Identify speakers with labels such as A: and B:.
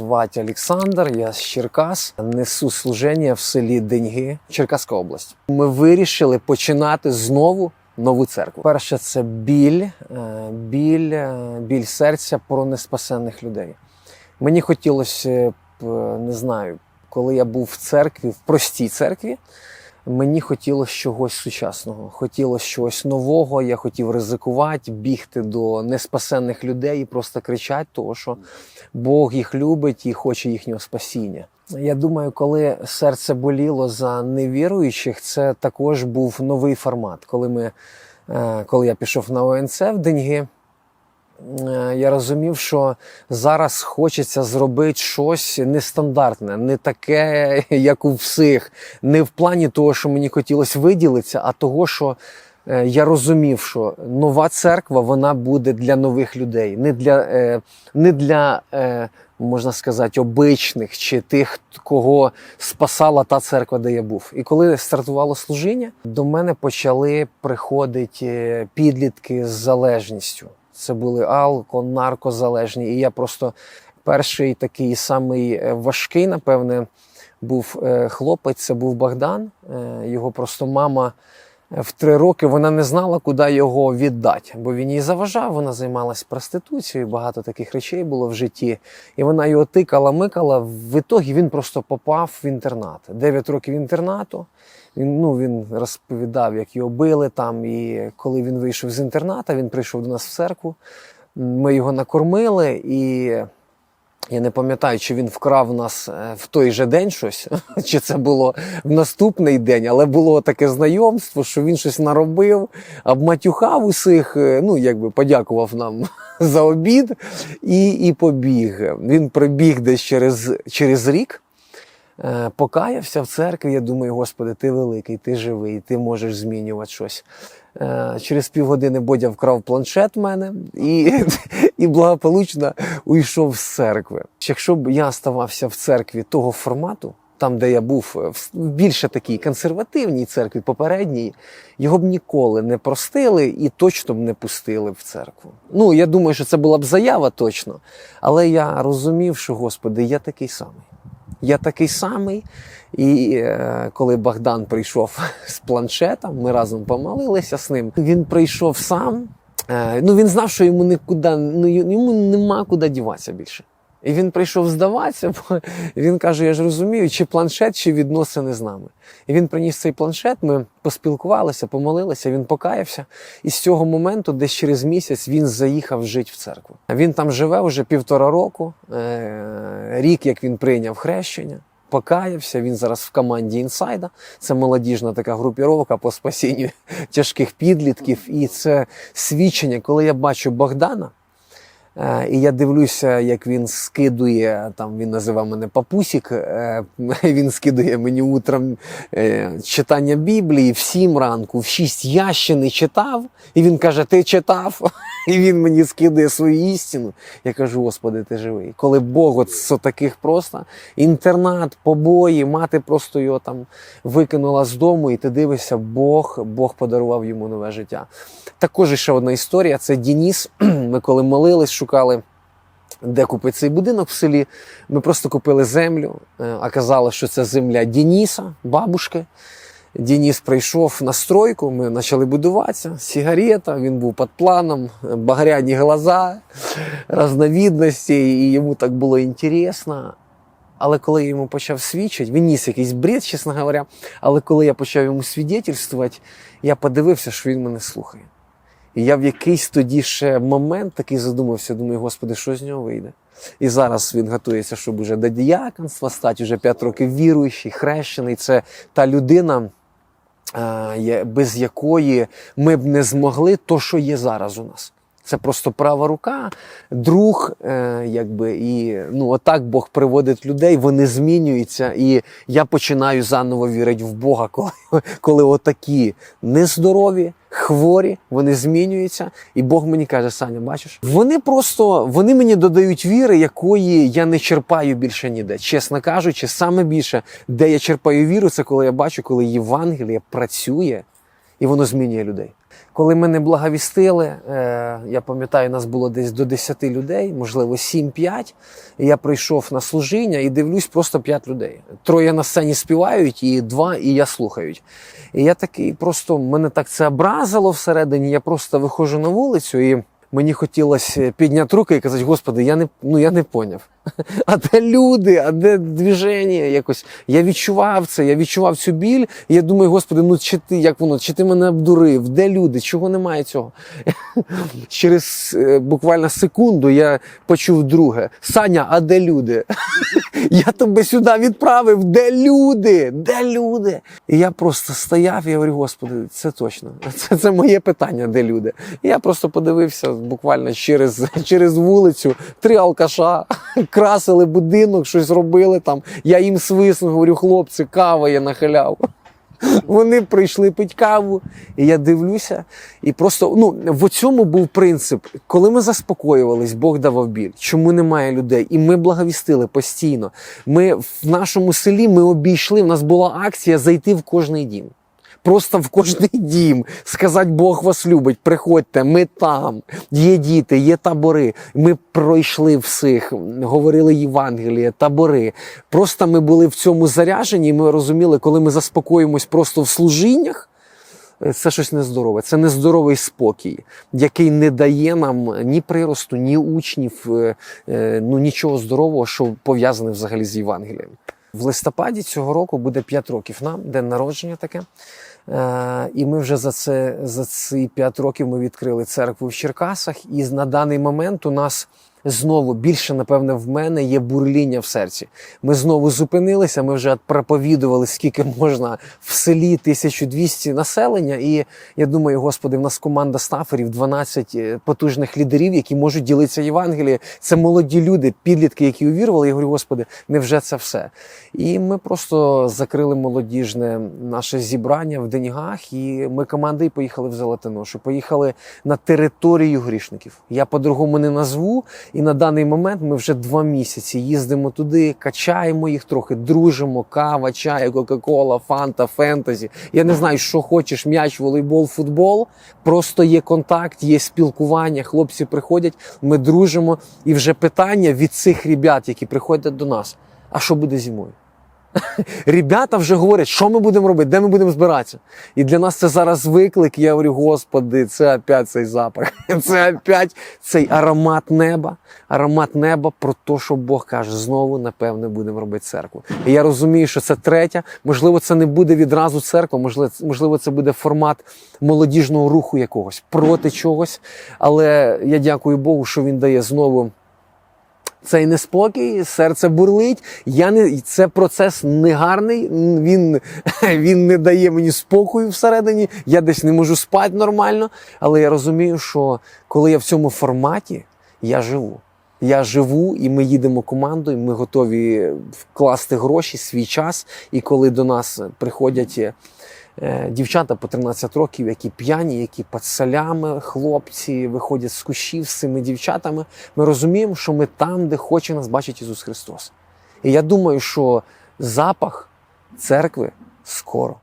A: звати Олександр, я з Черкас. Несу служення в селі Деньги, Черкаська область. Ми вирішили починати знову нову церкву. Перше, це біль, е, біль, е, біль серця про неспасенних людей. Мені хотілося б, е, не знаю, коли я був в церкві, в простій церкві. Мені хотілося чогось сучасного, хотілося чогось нового. Я хотів ризикувати, бігти до неспасенних людей і просто кричати, того що Бог їх любить і хоче їхнього спасіння. Я думаю, коли серце боліло за невіруючих, це також був новий формат. Коли ми, е, коли я пішов на ОНЦ в деньги, я розумів, що зараз хочеться зробити щось нестандартне, не таке, як у всіх. Не в плані того, що мені хотілося виділитися, а того, що е, я розумів, що нова церква вона буде для нових людей, не для, е, не для е, можна сказати, обичних чи тих, кого спасала та церква, де я був. І коли стартувало служіння, до мене почали приходити е, підлітки з залежністю. Це були алко, наркозалежні. І я просто перший такий самий е, важкий, напевне, був е, хлопець. Це був Богдан. Е, Його просто мама в три роки вона не знала, куди його віддати, бо він їй заважав. Вона займалась проституцією. Багато таких речей було в житті. І вона його тикала, микала. В ітогі він просто попав в інтернат. Дев'ять років інтернату. Він, ну, він розповідав, як його били там. І коли він вийшов з інтерната, він прийшов до нас в церкву. Ми його накормили, і я не пам'ятаю, чи він вкрав нас е, в той же день щось, чи це було в наступний день, але було таке знайомство, що він щось наробив, обматюхав усіх, е, ну якби подякував нам за обід і, і побіг. Він прибіг десь через, через рік. Е, Покаявся в церкві, я думаю, Господи, ти великий, ти живий, ти можеш змінювати щось. Е, Через півгодини Бодя вкрав планшет в мене і, і благополучно уйшов з церкви. Якщо б я ставався в церкві того формату, там, де я був е, в більше такій консервативній церкві, попередній, його б ніколи не простили і точно б не пустили в церкву. Ну, я думаю, що це була б заява точно. Але я розумів, що, Господи, я такий самий. Я такий самий. І е, коли Богдан прийшов з планшетом, ми разом помолилися з ним. Він прийшов сам. Е, ну він знав, що йому нікуди, ну йому нема куди діватися більше. І він прийшов здаватися, бо він каже: Я ж розумію, чи планшет, чи відносини з нами. І він приніс цей планшет, ми поспілкувалися, помолилися, він покаявся. І з цього моменту, десь через місяць, він заїхав жити в церкву. Він там живе вже півтора року, е, рік, як він прийняв хрещення. Покаявся, він зараз в команді інсайда. Це молодіжна така групіровка по спасінню тяжких підлітків. І це свідчення, коли я бачу Богдана. Е, І я дивлюся, як він скидує, там він називав мене папусік, е, він скидує мені утром е, читання Біблії в сім ранку, в шість я ще не читав. І він каже: Ти читав? І він мені скидує свою істину. Я кажу, Господи, ти живий. Коли Бог от з таких просто інтернат, побої, мати просто його там викинула з дому, і ти дивишся, Бог, Бог подарував йому нове життя. Також ще одна історія: це Дініс. Ми коли молились, шукали. Де купити цей будинок в селі? Ми просто купили землю. Е, Оказалось, що це земля Дініса, бабушки. Дініс прийшов на стройку, ми почали будуватися. Сигарета, він був під планом, багряні глаза, разновидності, і йому так було інтересно. Але коли я йому почав свідчити, він ніс якийсь бред, чесно говоря. Але коли я почав йому свідетельствувати, я подивився, що він мене слухає. І я в якийсь тоді ще момент такий задумався, думаю, господи, що з нього вийде? І зараз він готується, щоб уже до діяконства стати, вже 5 років віруючий, хрещений. Це та людина, е, без якої ми б не змогли то, що є зараз у нас. Це просто права рука, друг, е, якби і ну отак Бог приводить людей, вони змінюються, і я починаю заново вірити в Бога, коли, коли отакі нездорові, хворі, вони змінюються. І Бог мені каже: Саня, бачиш, вони просто вони мені додають віри, якої я не черпаю більше ніде. Чесно кажучи, саме більше, де я черпаю віру, це коли я бачу, коли Євангеліє працює. І воно змінює людей. Коли мене благовістили, е, я пам'ятаю, нас було десь до 10 людей, можливо, 7-5. І я прийшов на служіння і дивлюсь просто 5 людей. Троє на сцені співають, і два, і я слухають. І я такий просто мене так це образило всередині. Я просто виходжу на вулицю і. Мені хотілося підняти руки і казати, Господи, я не ну я не поняв. А де люди, а де движення? Якось я відчував це, я відчував цю біль. І я думаю, Господи, ну чи ти як воно, чи ти мене обдурив? Де люди? Чого немає цього? Через е, буквально секунду я почув друге: Саня, а де люди? Я тебе сюди відправив. Де люди? Де люди? І я просто стояв і говорю, Господи, це точно. Це, це моє питання, де люди. І я просто подивився буквально через, через вулицю, три алкаша красили будинок, щось робили там. Я їм свиснув, говорю, хлопці, кава я нахиляв. Вони прийшли пить каву, і я дивлюся, і просто ну в цьому був принцип, коли ми заспокоювались, Бог давав біль. Чому немає людей? І ми благовістили постійно. Ми в нашому селі ми обійшли. В нас була акція зайти в кожний дім. Просто в кожний дім сказати, Бог вас любить, приходьте, ми там. Є діти, є табори. Ми пройшли всіх, говорили Євангеліє, табори. Просто ми були в цьому заряжені, і ми розуміли, коли ми заспокоїмось просто в служіннях. е, Це щось нездорове, це нездоровий спокій, який не дає нам ні приросту, ні учнів, е, е, ну нічого здорового, що пов'язане взагалі з Євангелієм. В листопаді цього року буде 5 років нам, день народження таке. Е, і ми вже за це за ці п'ять років ми відкрили церкву в Черкасах. І на даний момент у нас знову більше, напевне, в мене є бурління в серці. Ми знову зупинилися. Ми вже проповідували, скільки можна в селі 1200 населення. І я думаю, господи, в нас команда стаферів, 12 е, потужних лідерів, які можуть ділитися Євангелієм. Це молоді люди, підлітки, які увірували. Я говорю, господи, невже це все? І ми просто закрили молодіжне наше зібрання в Денігах, і ми командою поїхали в Золотоношу. Поїхали на територію грішників. Я по-другому не назву. І на даний момент ми вже два місяці їздимо туди, качаємо їх трохи, дружимо, кава, чай, кока-кола, фанта, фентезі. Я не знаю, що хочеш: м'яч, волейбол, футбол. Просто є контакт, є спілкування. Хлопці приходять, ми дружимо. І вже питання від цих ребят, які приходять до нас: а що буде зимою? Ребята вже говорять, що ми будемо робити, де ми будемо збиратися. І для нас це зараз виклик. Я говорю, господи, це опять цей запах. Це опять цей аромат неба. Аромат неба про те, що Бог каже, знову, напевне, будемо робити церкву. І я розумію, що це третя. Можливо, це не буде відразу церква, можливо, це буде формат молодіжного руху якогось проти чогось. Але я дякую Богу, що він дає знову цей неспокій, серце бурлить. Я не це процес негарний. Він, він не дає мені спокою всередині. Я десь не можу спати нормально. Але я розумію, що коли я в цьому форматі, я живу. Я живу, і ми їдемо командою. Ми готові вкласти гроші, свій час. І коли до нас приходять дівчата по 13 років, які п'яні, які під солями, хлопці виходять з кущів з цими дівчатами, ми розуміємо, що ми там, де хоче нас бачить Ісус Христос. І я думаю, що запах церкви скоро.